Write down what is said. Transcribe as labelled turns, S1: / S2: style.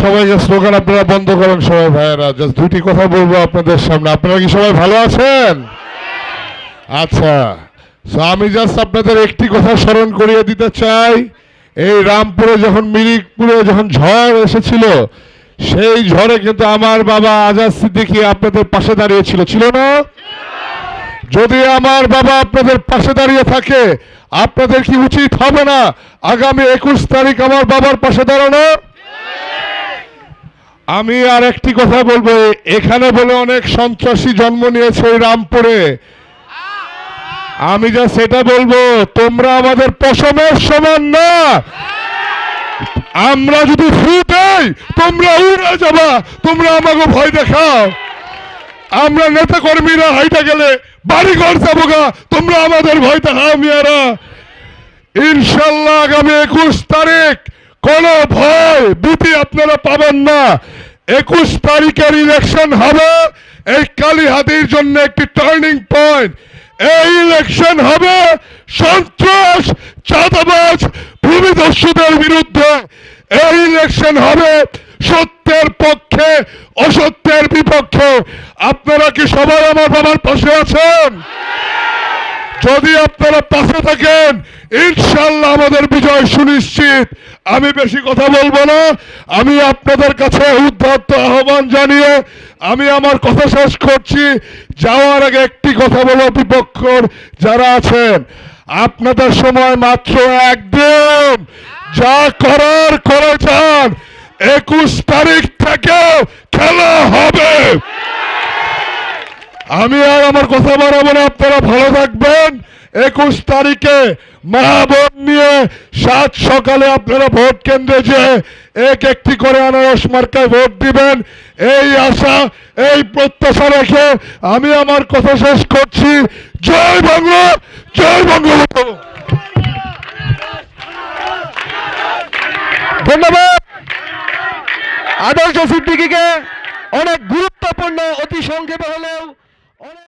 S1: সবাইকে স্লোগান আপনারা বন্ধ করেন, সবাই ভাইয়েরা জাস্ট কথা বলব আপনাদের সামনে। আপনারা কি সবাই ভালো আছেন? আচ্ছা আমি জাস্ট আপনাদের একটি কথা স্মরণ করিয়ে দিতে চাই। এই রামপুরে যখন, মিরিকপুরে যখন ঝড় এসেছিল, সেই ঝড়ে কিন্তু আমার বাবা আজাদ সিদ্দিকী আপনাদের পাশে দাঁড়িয়েছিল। ছিল না? যদি আমার বাবা আপনাদের পাশে দাঁড়িয়ে থাকে আপনাদের কি উচিত হবে না আগামী একুশ তারিখ আমার বাবার পাশে দাঁড়ানো? আমি আর একটি কথা বলব, এখানে বলে অনেক সন্ত্রাসী জন্ম নিয়েছে রামপুরে। আমি যা সেটা বলব, তোমরা আমাদের পশমের সমান না। আমরা যদি ফু দেই, তোমরা উড়ে যাবা, তোমরা আমাকে ভয় দেখাও। আমরা নেতা কর্মীরা হাইটা গেলে বাড়ি ঘর যাব গা। তোমরা আমাদের ভয় দেখাও মিয়ারা। ইনশাল্লাহ আগামী একুশ তারিখ কোন ভয় ভীতি আপনারা পাবেন না। একুশ তারিখের ইলেকশন হবে। এই কালীহাতির জন্য একটি টার্নিং পয়েন্ট এই ইলেকশন হবে সন্ত্রাস, চাঁদাবাজ ভূমিদস্যুদের বিরুদ্ধে। এই ইলেকশন হবে সত্যের পক্ষে, অসত্যের বিপক্ষে। আপনারা কি সবাই আমার বাবার পাশে আছেন? যদি আপনারা পাশে থাকেন ইনশাল্লাহ আমাদের বিজয় সুনিশ্চিত। আমি বেশি কথা বলব না। আমি আপনাদের কাছে উদ্ধত্ত আহ্বান জানিয়ে আমি আমার কথা শেষ করছি। যাওয়ার আগে একটি কথা বলো বিপক্ষর, যারা আছেন। আপনাদের সময় মাত্র একদম যা করার করে যান একুশ তারিখ থেকে খেলা হবে। আমি আর আমার কথা বাড়াবো না, আপনারা ভালো থাকবেন। একুশ তারিখে মা বোন নিয়ে সাত সকালে আপনারা ভোট কেন্দ্রে যে এক একটি করে আনারস মার্কায় ভোট দিবেন। এই আশা, এই প্রত্যাশা রেখে আমি আমার কথা শেষ করছি। জয় বাংলা, জয় বঙ্গবন্ধু।
S2: ধন্যবাদ। আদর্শ সিদ্দিকিকে অনেক গুরুত্বপূর্ণ অতি সংক্ষেপে হলেও